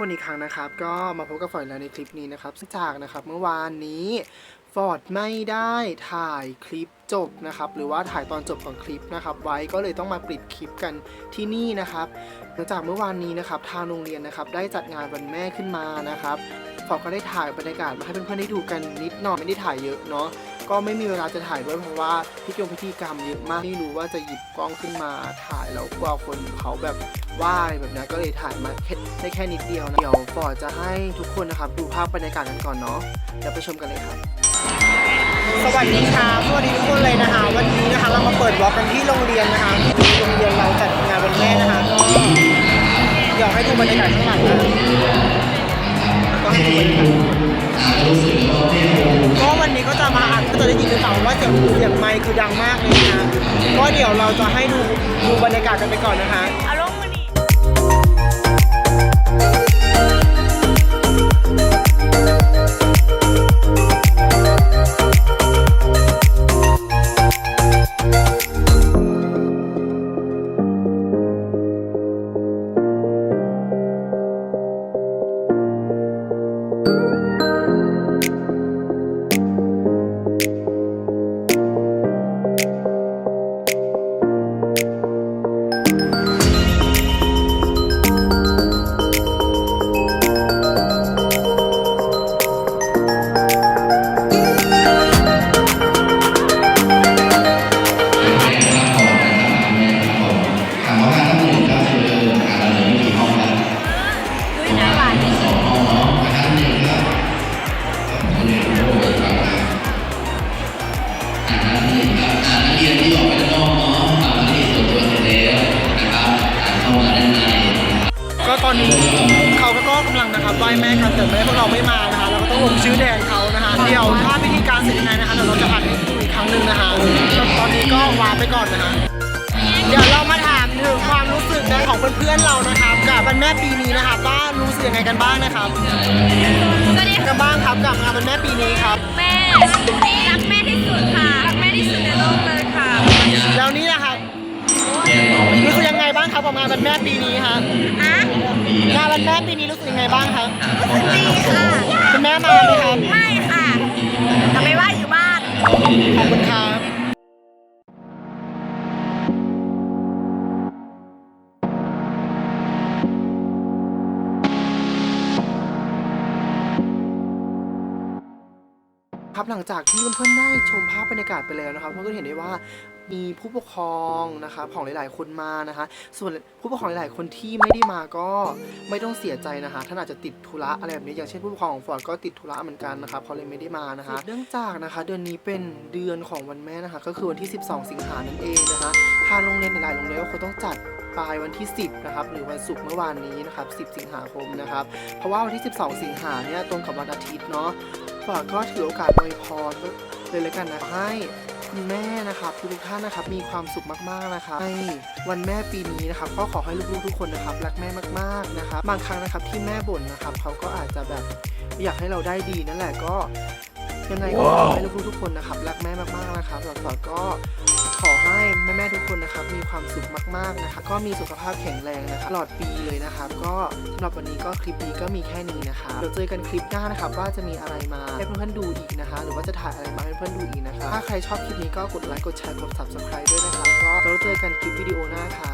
คนอีกครั้งนะครับ ก็มาพบกับฟอร์ดแล้วในคลิปนี้นะครับซึ่งจากนะครับเมื่อวานนี้ฟอร์ดไม่ได้ถ่ายคลิปจบนะครับหรือว่าถ่ายตอนจบของคลิปนะครับ ไว้ก็เลยต้องมาปิดคลิปกันที่นี่นะครับหลังจากเมื่อวานนี้นะครับทางโรงเรียนนะครับได้จัดงานวันแม่ขึ้นมานะครับฟอร์ดก็ได้ถ่ายบรรยากาศมาให้เพื่อนๆได้ดูกันนิดหน่อยไม่ได้ถ่ายเยอะเนาะ ก็ไม่มีเวลาจะถ่ายด้วยเพราะว่าพิธีพิธีกรรมเยอะมากไม่รู้ว่าจะหยิบกล้องขึ้นมาถ่ายแล้วกลัวคนเขาแบบว่าอะไรแบบนี้ก็เลยถ่ายมาแค่ได้แค่นิดเดียวนะเดี๋ยวฟอร์จะให้ทุกคนนะครับดูภาพบรรยากาศกันก่อนเนาะเดี๋ยวไปชมกันเลยครับ สวัสดีครับสวัสดีทุกคนเลยนะคะ วันนี้นะคะเรามาเปิดวอล์กกันที่โรงเรียนนะคะโรงเรียนเราจัดงานวันแม่นะคะก็อยากให้ดูบรรยากาศข้างหลังนะก็ให้ดูบรรยากาศ สียงเสียงไมค์คือดังมากเลยนะก็เดี๋ยวเราจะให้ดูดูบรรยากาศกันไปก่อนนะคะ ก็ตอนนี้เขาก็กำลังนะครับไหว้แม่กันแต่แม่พวกเราไม่มานะคะเราก็ต้องลงชื่อแดนเขานะคะเดี๋ยวถ้าพิธีการเสร็จยังไงนะคะเดี๋ยวเราจะอัดให้ดูอีกครั้งหนึ่งนะคะตอนนี้ก็วางไปก่อนนะคะเดี๋ยวเรามาถามถึงความรู้สึกนะของเพื่อนๆเรานะครับกับวันแม่ปีนี้นะครับว่ารู้สึกยังไงกันบ้างนะครับก็ดีกันบ้างครับกับงานวันแม่ปีนี้ครับ แม่รักแม่ที่สุดค่ะรักแม่ที่สุดในโลกเลยค่ะแล้วนี่นะครับแจ้งต่อไปรู้สึกยังไงบ้างครับกับงานวันแม่ปีนี้ครับฮะ งานวันแม่ปีนี้รู้สึกยังไงบ้างครับดีค่ะคุณแม่มาไหมครับไม่ค่ะทำไมว่าอยู่บ้าน ขอบคุณครับครับหลังจากที่เพื่อนๆได้ชมภาพบรรยากาศไปแล้วนะครับเพื่อนก็เห็นได้ว่า มีผู้ปกครองนะครับของหลาย ๆ คนมานะคะ ส่วนผู้ปกครองหลาย ๆ คนที่ไม่ได้มาก็ไม่ต้องเสียใจนะคะท่านอาจจะติดธุระอะไรแบบนี้อย่างเช่นผู้ปกครองของฟอร์ดก็ติดธุระเหมือนกันนะครับเขาเลยไม่ได้มานะคะเนื่องจากนะคะ เดือนนี้เป็นเดือนของวันแม่นะคะ ก็คือวันที่ 12 สิงหานั่นเองนะคะทางโรงเรียนหลาย ๆ โรงเรียนก็คงต้องจัดปลายวันที่ 10 นะครับ หรือวันศุกร์เมื่อวานนี้นะครับ 10 สิงหาคมนะครับ เพราะว่าวันที่ 12 สิงหาเนี่ยตรงกับวันอาทิตย์เนาะฝากก็ถือโอกาสอวยพรเลยเลยกันนะให้ คุณแม่นะครับทุกท่านนะครับมีความสุขมากๆนะครับในวันแม่ปีนี้นะครับก็ขอให้ลูกๆทุกคนนะครับรักแม่มากๆนะครับบางครั้งนะครับที่แม่บ่นนะครับเขาก็อาจจะแบบอยากให้เราได้ดีนั่นแหละก็ยังไงก็ขอให้ลูกๆทุกคนนะครับรักแม่มากๆนะครับหลังจากก็ขอให้แม่ ความสุขมากๆนะคะ ก็มีสุขภาพแข็งแรงนะคะตลอดปีเลยนะคะก็สำหรับวันนี้ก็คลิปนี้ก็มีแค่นี้นะคะเดี๋ยวเจอกันคลิปหน้านะครับว่าจะมีอะไรมาให้เพื่อนๆดูอีกนะคะ หรือว่าจะถ่ายอะไรมาให้เพื่อนๆดูอีกนะคะ ถ้าใครชอบคลิปนี้ก็กดไลค์กดแชร์กด subscribe ด้วยนะคะ ก็เราเจอกันคลิปวิดีโอหน้าค่ะ